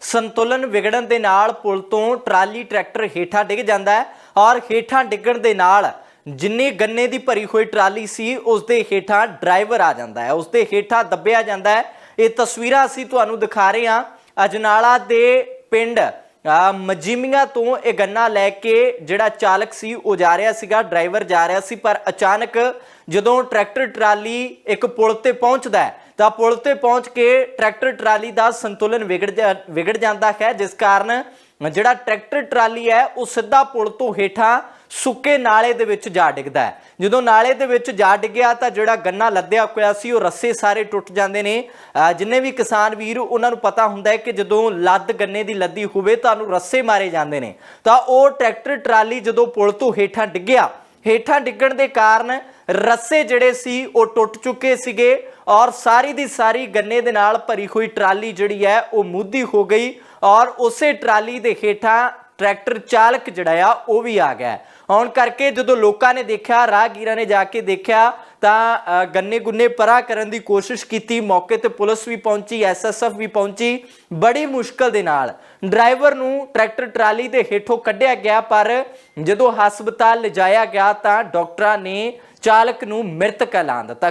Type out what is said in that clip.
ਸੰਤੁਲਨ ਵਿਗੜਨ ਦੇ ਨਾਲ ਪੁਲ ਤੋਂ ਟਰਾਲੀ ਟਰੈਕਟਰ ਹੇਠਾਂ ਡਿੱਗ ਜਾਂਦਾ ਹੈ ਔਰ ਹੇਠਾਂ ਡਿੱਗਣ ਦੇ ਨਾਲ ਜਿੰਨੇ ਗੰਨੇ ਦੀ ਭਰੀ ਹੋਈ ਟਰਾਲੀ ਸੀ, ਉਸ ਦੇ ਹੇਠਾਂ ਡਰਾਈਵਰ ਆ ਜਾਂਦਾ ਹੈ। ਉਸ ਦੇ ਹੇਠਾਂ ਦੱਬਿਆ ਜਾਂਦਾ ਹੈ। ਇਹ ਤਸਵੀਰਾਂ ਅਸੀਂ ਤੁਹਾਨੂੰ ਦਿਖਾ ਰਹੇ ਹਾਂ। ਅਜਨਾਲਾ ਦੇ ਪਿੰਡ ਮਜੀਮੀਆਂ ਤੋਂ ਇਹ ਗੰਨਾ ਲੈ ਕੇ ਜਿਹੜਾ ਚਾਲਕ ਸੀ, ਉਹ ਜਾ ਰਿਹਾ ਸੀਗਾ, ਡਰਾਈਵਰ ਜਾ ਰਿਹਾ ਸੀ, ਪਰ ਅਚਾਨਕ ਜਦੋਂ ਟਰੈਕਟਰ ਟਰਾਲੀ ਇੱਕ ਪੁਲ ਤੇ ਪਹੁੰਚਦਾ ਹੈ ਤਾਂ ਪੁਲ ਤੇ ਪਹੁੰਚ ਕੇ ਟਰੈਕਟਰ ਟਰਾਲੀ ਦਾ ਸੰਤੁਲਨ ਵਿਗੜ ਜਾ- ਵਿਗੜ ਜਾਂਦਾ ਹੈ, ਜਿਸ ਕਾਰਨ ਜਿਹੜਾ ਟਰੈਕਟਰ ਟਰਾਲੀ ਹੈ, ਉਹ ਸਿੱਧਾ ਪੁਲ ਤੋਂ ਹੇਠਾਂ ਸੁੱਕੇ ਨਾਲੇ ਦੇ ਵਿੱਚ ਜਾ ਡਿੱਗਦਾ ਹੈ। ਜਦੋਂ ਨਾਲੇ ਦੇ ਵਿੱਚ ਜਾ ਡਿੱਗਿਆ ਤਾਂ ਜਿਹੜਾ ਗੰਨਾ ਲੱਦਿਆ ਹੋਇਆ ਸੀ, ਉਹ ਰੱਸੇ ਸਾਰੇ ਟੁੱਟ ਜਾਂਦੇ ਨੇ। ਜਿੰਨੇ ਵੀ ਕਿਸਾਨ ਵੀਰ, ਉਹਨਾਂ ਨੂੰ ਪਤਾ ਹੁੰਦਾ ਹੈ ਕਿ ਜਦੋਂ ਲੱਦ ਗੰਨੇ ਦੀ ਲੱਦੀ ਹੋਵੇ ਤਾਂ ਉਹਨੂੰ ਰੱਸੇ ਮਾਰੇ ਜਾਂਦੇ ਨੇ। ਤਾਂ ਉਹ ਟਰੈਕਟਰ ਟਰਾਲੀ ਜਦੋਂ ਪੁਲ ਤੋਂ ਹੇਠਾਂ ਡਿੱਗਿਆ, ਹੇਠਾਂ ਡਿੱਗਣ ਦੇ ਕਾਰਨ ਰੱਸੇ ਜਿਹੜੇ ਸੀ, ਉਹ ਟੁੱਟ ਚੁੱਕੇ ਸੀਗੇ ਔਰ ਸਾਰੀ ਦੀ ਸਾਰੀ ਗੰਨੇ ਦੇ ਨਾਲ ਭਰੀ ਹੋਈ ਟਰਾਲੀ ਜਿਹੜੀ ਹੈ, ਉਹ ਮੁੱਦੀ ਹੋ ਗਈ ਔਰ ਉਸੇ ਟਰਾਲੀ ਦੇ ਹੇਠਾਂ ਟਰੈਕਟਰ ਚਾਲਕ ਜਿਹੜਾ ਆ, ਉਹ ਵੀ ਆ ਗਿਆ। ਆਉਣ ਕਰਕੇ ਜਦੋਂ ਲੋਕਾਂ ਨੇ ਦੇਖਿਆ, ਰਾਹਗੀਰਾਂ ਨੇ ਜਾ ਕੇ ਦੇਖਿਆ ਤਾਂ ਗੰਨੇ ਗੁੰਨੇ ਪਰਾ ਕਰਨ ਦੀ ਕੋਸ਼ਿਸ਼ ਕੀਤੀ। ਮੌਕੇ ਤੇ ਪੁਲਿਸ ਵੀ ਪਹੁੰਚੀ ਐਸਐਸਐਫ ਵੀ ਪਹੁੰਚੀ ਬੜੀ ਮੁਸ਼ਕਲ ਦੇ ਨਾਲ। ਡਰਾਈਵਰ ਨੂੰ ਟਰੈਕਟਰ ਟਰਾਲੀ ਦੇ ਹੇਠੋਂ ਕੱਢਿਆ ਗਿਆ, ਪਰ ਜਦੋਂ ਹਸਪਤਾਲ ਲਿਜਾਇਆ ਗਿਆ ਤਾਂ ਡਾਕਟਰਾਂ ਨੇ ਚਾਲਕ ਨੂੰ ਮ੍ਰਿਤਕ ਐਲਾਨ ਦਿੱਤਾ।